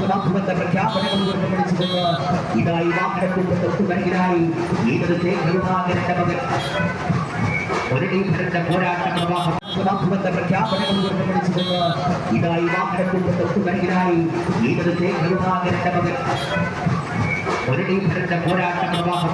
ഭക്ഷണാഭുവന്റെ പ്രഖ്യാപനങ്ങൾ ഉയർത്തിപ്പിടിച്ചുകൊണ്ട് ഇതായി വാഹനക്കൂട്ടങ്ങൾക്ക് വരികിലായി ഈടത്തെ കരുണാകരന്റെ മകൻ മുരളീധരന്റെ പോരാട്ട പ്രവാഹം ഭക്ഷണാഭുവന്റെ പ്രഖ്യാപനങ്ങൾ ഉയർത്തിപ്പിടിച്ചുകൊണ്ട് ഇതായി വാഹനക്കൂട്ടങ്ങൾക്ക് വരികിലായി ഈടത്തെ കരുണാകരന്റെ മകൻ മുരളീധരന്റെ പോരാട്ട പ്രവാഹം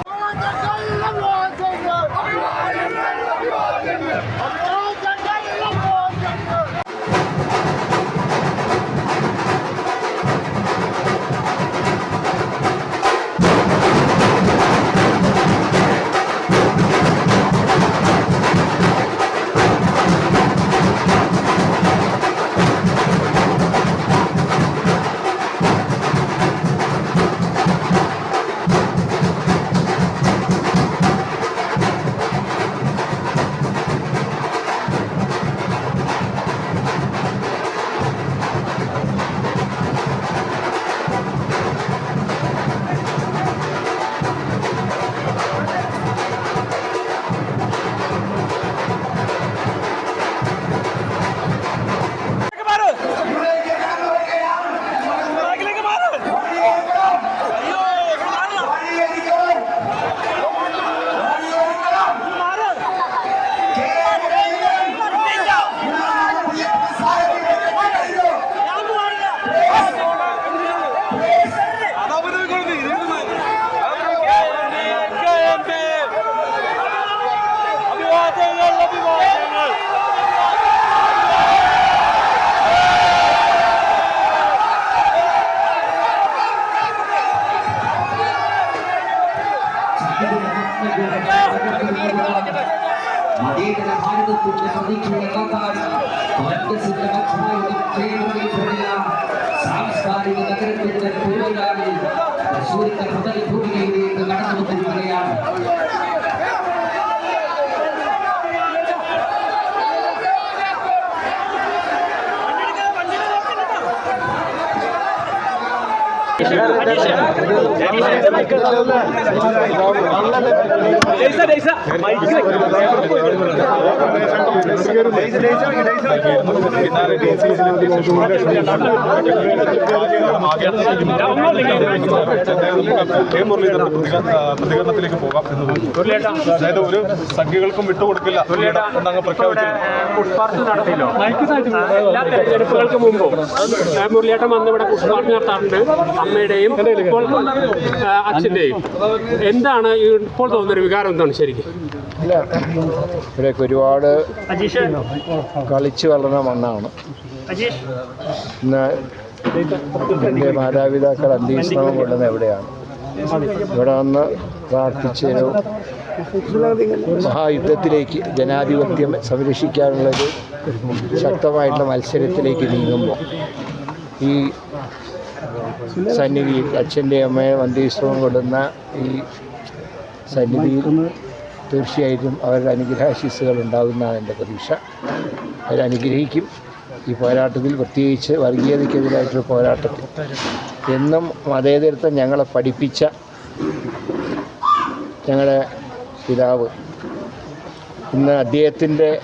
മതേതര ഭാരതത്തിന്റെ പ്രതീക്ഷയുടെ കാക്കായി പരസ്യസിദ്ധമായ സാംസ്കാരിക നഗരത്തിന്റെ പെരുവിലാളിൽ തൃശ്ശൂരിന്റെ ഹൃദയഭൂമിയിലേക്ക് നടന്നു കടന്നു പ്രതികരണത്തിലേക്ക് പോകാം. അതായത് ഒരു സംഖ്യകൾക്കും വിട്ടുകൊടുക്കില്ല എന്നങ്ങ് പ്രഖ്യാപിച്ചു മുമ്പോ മുരളിയേട്ടൻ വന്ന് ഇവിടെ നടത്താറുണ്ട് അമ്മയുടെയും ഇപ്പോൾ അച്ഛന്റെയും എന്താണ് ഇപ്പോൾ തോന്നുന്നൊരു വികാരം എന്താണ് ശരിക്കും? ഇല്ല ഇവരൊക്കെ ഒരുപാട് കളിച്ചു വളർന്ന മണ്ണാണ്. ഇന്ന് എന്റെ മാതാപിതാക്കൾ അന്തീക്ഷണം കൊള്ളുന്ന എവിടെയാണ്? ഇവിടെ വന്ന് പ്രാർത്ഥിച്ചൊരു മഹായുദ്ധത്തിലേക്ക് ജനാധിപത്യം സംരക്ഷിക്കാനുള്ളൊരു ശക്തമായിട്ടുള്ള മത്സരത്തിലേക്ക് നീങ്ങുമ്പോൾ ഈ സന്നിധിയിൽ അച്ഛന്റെ അമ്മയെ അന്ത്യവിശ്രമം കൊള്ളുന്ന ഈ സന്നിധിയിൽ തീർച്ചയായിട്ടും അവരുടെ അനുഗ്രഹാശിസ്സുകൾ ഉണ്ടാകുന്നതാണ് എന്റെ പ്രതീക്ഷ. അവരനുഗ്രഹിക്കും ഈ പോരാട്ടത്തിൽ പ്രത്യേകിച്ച് വർഗീയതയ്ക്കെതിരായിട്ടുള്ള പോരാട്ടത്തിൽ. എന്നും മതേതരത്വം ഞങ്ങളെ പഠിപ്പിച്ച ഞങ്ങളുടെ പിതാവ്. ഇന്ന് അദ്ദേഹത്തിന്റെ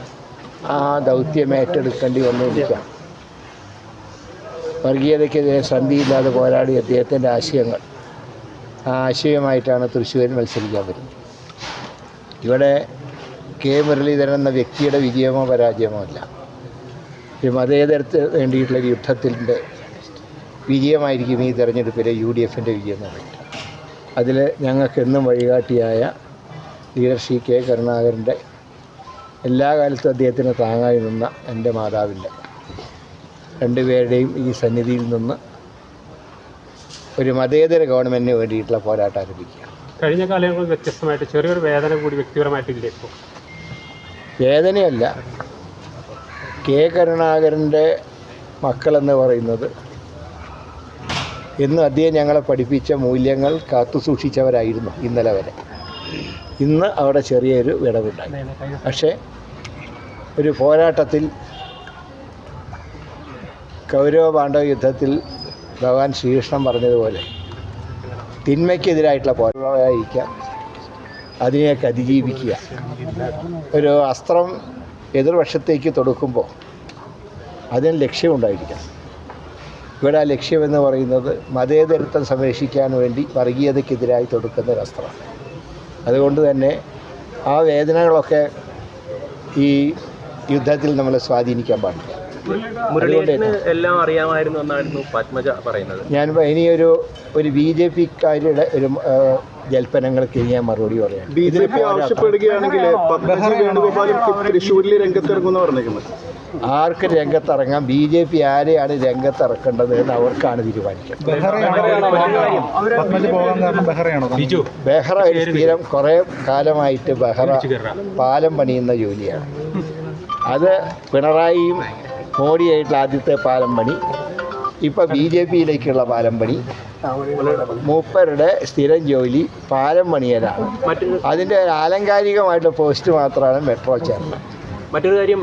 ആ ദൗത്യം ഏറ്റെടുക്കേണ്ടി വന്നിരിക്കാം വർഗീയതയ്ക്കെതിരെ സന്ധിയില്ലാതെ പോരാടി അദ്ദേഹത്തിന്റെ ആശയങ്ങൾ. ആ ആശയമായിട്ടാണ് തൃശ്ശൂരിൽ മത്സരിക്കാൻ വരുന്നത് ഇവിടെ കെ മുരളീധരൻ എന്ന വ്യക്തിയുടെ വിജയമോ പരാജയമോ അല്ല. ഒരു മതേതരത്തിന് വേണ്ടിയിട്ടുള്ള യുദ്ധത്തിന്റെ വിജയമായിരിക്കും ഈ തെരഞ്ഞെടുപ്പിലെ യു ഡി എഫിന്റെ വിജയം എന്ന് പറയുന്നത്. അതിൽ ഞങ്ങൾക്ക് എന്നും വഴികാട്ടിയായ ലീഡർ ശ്രീ കെ കരുണാകരന്റെ എല്ലാ കാലത്തും അദ്ദേഹത്തിന് താങ്ങായി നിന്ന എന്റെ മാതാവിന്റെ രണ്ടുപേരുടെയും ഈ സന്നിധിയിൽ നിന്ന് ഒരു മതേതര ഗവൺമെന്റിന് വേണ്ടിയിട്ടുള്ള പോരാട്ടം ആരംഭിക്കുക കഴിഞ്ഞ കാലങ്ങളിൽ വ്യത്യസ്തമായിട്ട് ചെറിയൊരു വേദന കൂടി വ്യക്തിപരമായിട്ടില്ലേ ഇപ്പോൾ? വേദനയല്ല. കെ കരുണാകരന്റെ മക്കളെന്ന് പറയുന്നത് ഇന്ന് അദ്ദേഹം ഞങ്ങളെ പഠിപ്പിച്ച മൂല്യങ്ങൾ കാത്തു സൂക്ഷിച്ചവരായിരുന്നു ഇന്നലെ വരെ. ഇന്ന് അവിടെ ചെറിയൊരു വിടവുണ്ടായി. പക്ഷേ ഒരു പോരാട്ടത്തിൽ കൗരവ പാണ്ഡവ യുദ്ധത്തിൽ ഭഗവാൻ ശ്രീകൃഷ്ണൻ പറഞ്ഞതുപോലെ തിന്മയ്ക്കെതിരായിട്ടുള്ള പോരാട്ടമായിരിക്കാം. അതിനെയൊക്കെ അതിജീവിക്കുക. ഒരു അസ്ത്രം എതിർവശത്തേക്ക് തൊടുക്കുമ്പോൾ അതിന് ലക്ഷ്യമുണ്ടായിരിക്കണം. ഇവിടെ ആ ലക്ഷ്യമെന്ന് പറയുന്നത് മതേതരത്വം സംരക്ഷിക്കാൻ വേണ്ടി വർഗീയതയ്ക്കെതിരായി തൊടുക്കുന്ന ഒരു അസ്ത്രമാണ് അതുകൊണ്ട് തന്നെ ആ വേദനകളൊക്കെ ഈ യുദ്ധത്തിൽ നമ്മളെ സ്വാധീനിക്കാൻ പാടില്ല. മുരളീധരന് എല്ലാം അറിയാമായിരുന്നു എന്നായിരുന്നു പത്മജ പറയുന്നത്. ഞാൻ ഇനിയൊരു ഒരു ബി ജെ പിക്കാരുടെ ഒരു ജൽപ്പനങ്ങൾക്ക് ഇനി ഞാൻ മറുപടി പറയാം. ബി ജെ പി ആവശ്യപ്പെടുകയാണെങ്കിൽ തൃശ്ശൂരിലെ വേണുഗോപാലും തൃശ്ശൂരിൽ രംഗത്തിറങ്ങുന്ന പറഞ്ഞേക്കുന്നത് ആർക്ക് രംഗത്തിറങ്ങാം? ബി ജെ പി ആരെയാണ് രംഗത്തിറക്കേണ്ടത് എന്ന് അവർക്കാണ് തീരുമാനിക്കുന്നത് കുറെ ബെഹ്റ ഒരു സ്ഥിരം കുറേ കാലമായിട്ട് ബെഹ്റ പാലം പണിയുന്ന ജോലിയാണ്. അത് പിണറായിയും മോഡിയായിട്ടുള്ള ആദ്യത്തെ പാലം പണി ഇപ്പോൾ ബി ജെ പിയിലേക്കുള്ള പാലം പണി മൂപ്പരുടെ സ്ഥിരം ജോലി പാലം പണിയലാണ് അതിന്റെ ഒരു ആലങ്കാരികമായിട്ടുള്ള പോസ്റ്റ് മാത്രമാണ് മെട്രോ ചേർന്നത്. മറ്റൊരു കാര്യം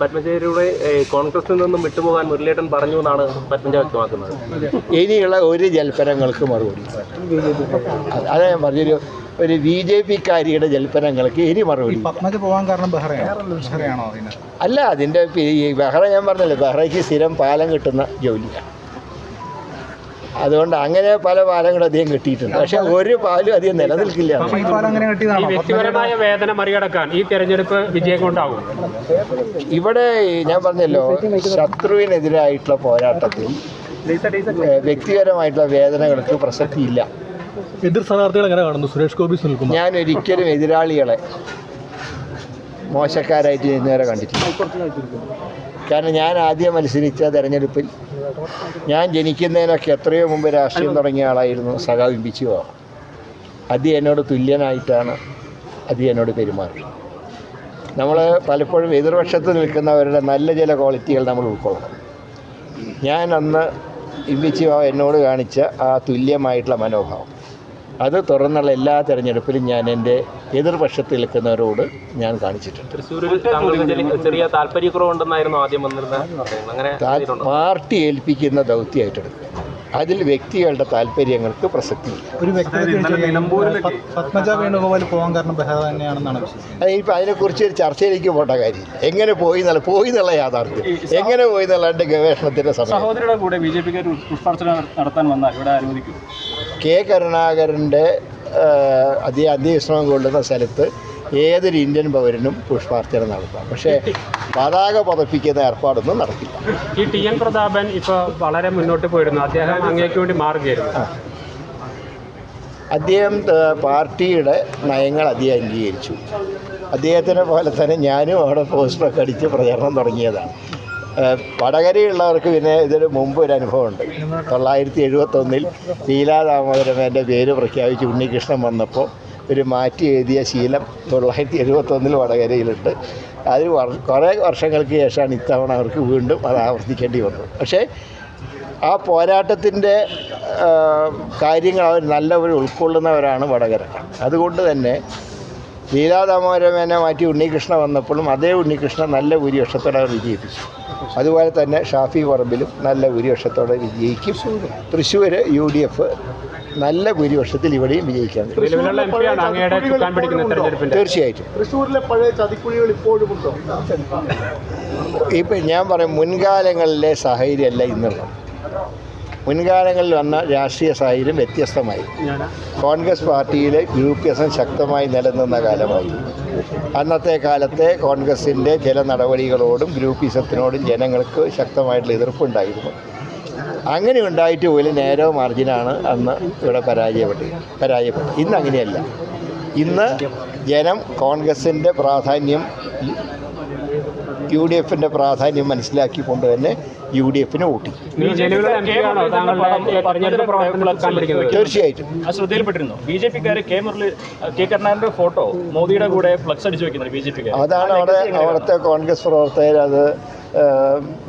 പത്മജയുടെ കോൺഗ്രസിൽ നിന്നും വിട്ടുപോകാൻ മുരളീധരൻ പറഞ്ഞു എന്നാണ് പത്മജ വ്യക്തമാക്കുന്നത്. ഇനിയുള്ള ഒരു ജൽപ്പനങ്ങൾക്ക് മറുപടി. അത് ഞാൻ പറഞ്ഞൊരു ഒരു ബി ജെ പിക്കാരിയുടെ ജൽപ്പനങ്ങൾക്ക് ഇനി മറുപടി പത്മജ പോകാൻ കാരണം ബെഹറയാണോ? അല്ല അതിന്റെ ഈ ബെഹ്റ ഞാൻ പറഞ്ഞല്ലോ ബെഹ്റയ്ക്ക് സ്ഥിരം പാലം കിട്ടുന്ന ജോലിയാണ് അതുകൊണ്ട് അങ്ങനെ പല പാലങ്ങളും അധികം കിട്ടിയിട്ടുണ്ട്. പക്ഷെ ഒരു പാലും അധികം നിലനിൽക്കില്ല. ഈ പാലം അങ്ങനെ ഈ വ്യക്തിപരമായ വേദന മറികടക്കാൻ ഈ തെരഞ്ഞെടുപ്പ് വിജയം കൊണ്ടാകും ഇവിടെ ഞാൻ പറഞ്ഞല്ലോ ശത്രുവിനെതിരായിട്ടുള്ള പോരാട്ടത്തിൽ വ്യക്തിപരമായിട്ടുള്ള വേദനകൾക്ക് പ്രസക്തിയില്ല. എതിർ സ്ഥാനാർത്ഥികൾ എങ്ങനെ കാണുന്നു? സുരേഷ് ഗോപി സുനിൽകുമാർ ഞാൻ ഒരിക്കലും എതിരാളികളെ മോശക്കാരായിട്ട് ഇന്നുവരെ കണ്ടിട്ടില്ല. കാരണം ഞാൻ ആദ്യം മത്സരിച്ച തെരഞ്ഞെടുപ്പിൽ ഞാൻ ജനിക്കുന്നതിനൊക്കെ എത്രയോ മുമ്പ് രാഷ്ട്രീയം തുടങ്ങിയ ആളായിരുന്നു സഖാവ് പോകാം അത് എന്നോട് തുല്യനായിട്ടാണ് അത് എന്നോട് പെരുമാറി നമ്മൾ പലപ്പോഴും എതിർപക്ഷത്ത് നിൽക്കുന്നവരുടെ നല്ല ചില ക്വാളിറ്റികൾ നമ്മൾ ഉൾക്കൊള്ളണം. ഞാൻ അന്ന് ഇമ്പിച്ചു എന്നോട് കാണിച്ച ആ തുല്യമായിട്ടുള്ള മനോഭാവം. അത് തുറന്നുള്ള എല്ലാ തെരഞ്ഞെടുപ്പിലും ഞാൻ എന്റെ എതിർപക്ഷത്ത് നിൽക്കുന്നവരോട് ഞാൻ കാണിച്ചിട്ടുണ്ട്. ചെറിയ- താല്പര്യക്കുറവുണ്ടെന്നായിരുന്നു ആദ്യം വന്നിരുന്ന അങ്ങനെ പാർട്ടി ഏൽപ്പിക്കുന്ന ദൗത്യമായിട്ടെടുക്കുക അതിൽ വ്യക്തികളുടെ താല്പര്യങ്ങൾക്ക് പ്രസക്തി ഒരു വ്യക്തി പത്മജ വേണുഗോപാൽ പോകാൻ കാരണം ബെഹറ തന്നെയാണെന്നാണ് വിശ്വസിക്കുന്നത്. അതിനെക്കുറിച്ച് ഒരു ചർച്ചയിലേക്ക് പോട്ട കാര്യം എങ്ങനെ പോയി എന്നുള്ള പോയി എന്നുള്ള യാഥാർത്ഥ്യം. എങ്ങനെ പോയി എന്നുള്ള എന്റെ ഗവേഷണത്തിന്റെ സഹോദരിയുടെ കൂടെ ബി ജെ പിക്കാർ പുഷ്പാർച്ചന നടത്താൻ വന്നാൽ ഇവിടെ അനുവദിക്കും. കെ കരുണാകരന്റെ അതേ അന്ത്യവിശ്രമം കൊള്ളുന്ന സ്ഥലത്ത് ഏതൊരു ഇന്ത്യൻ പൗരനും പുഷ്പാർച്ചന നടത്താം. പക്ഷേ പതാക പതപ്പിക്കുന്ന ഏർപ്പാടൊന്നും നടക്കില്ല. ഈ ടി എൻ പ്രതാപൻ ഇപ്പോൾ വളരെ മുന്നോട്ട് പോയിരുന്നു. അദ്ദേഹം അങ്ങേക്ക് വേണ്ടി മാറുകയായിരുന്നു. അദ്ദേഹം പാർട്ടിയുടെ നയങ്ങൾ അദ്ദേഹം അംഗീകരിച്ചു. അദ്ദേഹത്തിനെ പോലെ തന്നെ ഞാനും അവിടെ പോസ്റ്ററൊക്കെ അടിച്ച് പ്രചരണം തുടങ്ങിയതാണ്. വടകരയുള്ളവർക്ക് പിന്നെ ഇതിന് മുമ്പ് ഒരു അനുഭവമുണ്ട്. തൊള്ളായിരത്തി എഴുപത്തൊന്നിൽ ലീലാ ദാമോദരമേന്റെ പേര് പ്രഖ്യാപിച്ച് ഉണ്ണികൃഷ്ണൻ വന്നപ്പോൾ ഒരു മാറ്റി എഴുതിയ ശീലം തൊള്ളായിരത്തി എഴുപത്തൊന്നിൽ വടകരയിലുണ്ട്. അത് കുറേ വർഷങ്ങൾക്ക് ശേഷമാണ് ഇത്തവണ അവർക്ക് വീണ്ടും അത് ആവർത്തിക്കേണ്ടി വന്നത്. പക്ഷേ ആ പോരാട്ടത്തിന്റെ കാര്യങ്ങൾ അവർ നല്ലവർ ഉൾക്കൊള്ളുന്നവരാണ് വടകര. അതുകൊണ്ട് തന്നെ ലീലാദാമോദരമേനെ മാറ്റി ഉണ്ണികൃഷ്ണ വന്നപ്പോഴും അതേ ഉണ്ണികൃഷ്ണൻ നല്ല ഭൂരിപക്ഷത്തോടെ അവർ വിജയിപ്പിച്ചു. അതുപോലെ തന്നെ ഷാഫി പറമ്പിലും നല്ല ഭൂരിപക്ഷത്തോടെ വിജയിക്കും. തൃശ്ശൂർ യു ഡി എഫ് നല്ല ഭൂരിപക്ഷത്തിൽ ഇവിടെയും തെരഞ്ഞെടുപ്പിന്റെ. തീർച്ചയായിട്ടും. തൃശ്ശൂരിലെ പഴയ ചതിക്കുഴികൾ ഇപ്പോഴും ഉണ്ടോ ഇപ്പം ഞാൻ പറയും മുൻകാലങ്ങളിലെ സാഹചര്യമല്ല ഇന്നുള്ളത്. മുൻകാലങ്ങളിൽ വന്ന രാഷ്ട്രീയ സാഹചര്യം വ്യത്യസ്തമായി. കോൺഗ്രസ് പാർട്ടിയിലെ ഗ്രൂപ്പിസം ശക്തമായി നിലനിന്ന കാലമായി. അന്നത്തെ കാലത്തെ കോൺഗ്രസിന്റെ ചില നടപടികളോടും ഗ്രൂപ്പിസത്തിനോടും ജനങ്ങൾക്ക് ശക്തമായിട്ടുള്ള എതിർപ്പുണ്ടായിരുന്നു. അങ്ങനെ ഉണ്ടായിട്ട് പോലും നേരോ മാർജിനാണ് അന്ന് ഇവിടെ പരാജയപ്പെട്ടത് പരാജയപ്പെട്ടത്. ഇന്ന് അങ്ങനെയല്ല. ഇന്ന് ജനം കോൺഗ്രസിന്റെ പ്രാധാന്യം യു ഡി എഫിന്റെ പ്രാധാന്യം മനസ്സിലാക്കിക്കൊണ്ട് തന്നെ യു ഡി എഫിന് വോട്ട് തീർച്ചയായിട്ടും. അത് ശ്രദ്ധയിൽപ്പെട്ടിരുന്നു. ബി ജെ പിക്കാർ കെ മുരളി കെ കരുണാകരന്റെ ഫോട്ടോ മോദിയുടെ കൂടെ ഫ്ലക്സ് അടിച്ചു വെക്കുന്നത് ബി ജെ പി അതാണ് അവിടെ അവിടുത്തെ കോൺഗ്രസ് പ്രവർത്തകർ അത്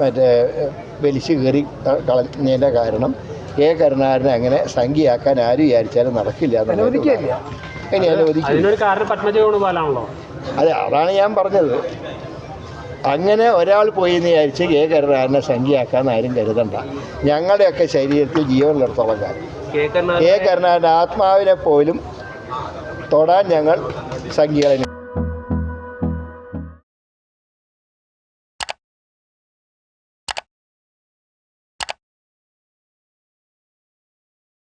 മറ്റേ വലിച്ചു കയറി കളഞ്ഞതിന്റെ കാരണം കെ കരുണാകരനെ അങ്ങനെ സംഖ്യയാക്കാൻ ആര് വിചാരിച്ചാലും നടക്കില്ല അനുവദിക്കില്ല അതിനൊരു കാരണം പത്മജ വേണുഗോപാലാണല്ലോ. അതെ അതാണ് ഞാൻ പറഞ്ഞത്. അങ്ങനെ ഒരാൾ പോയി എന്ന് വിചാരിച്ച് കെ കരുണാകരനെ സംഖ്യയാക്കാൻ ആരും കരുതണ്ട. ഞങ്ങളുടെയൊക്കെ ശരീരത്തിൽ ജീവനിടത്തോളം കാലം. കെ കരുണാകരൻ കെ കരുണാകരന്റെ ആത്മാവിനെ പോലും തൊടാൻ ഞങ്ങൾ സംഖ്യകളെ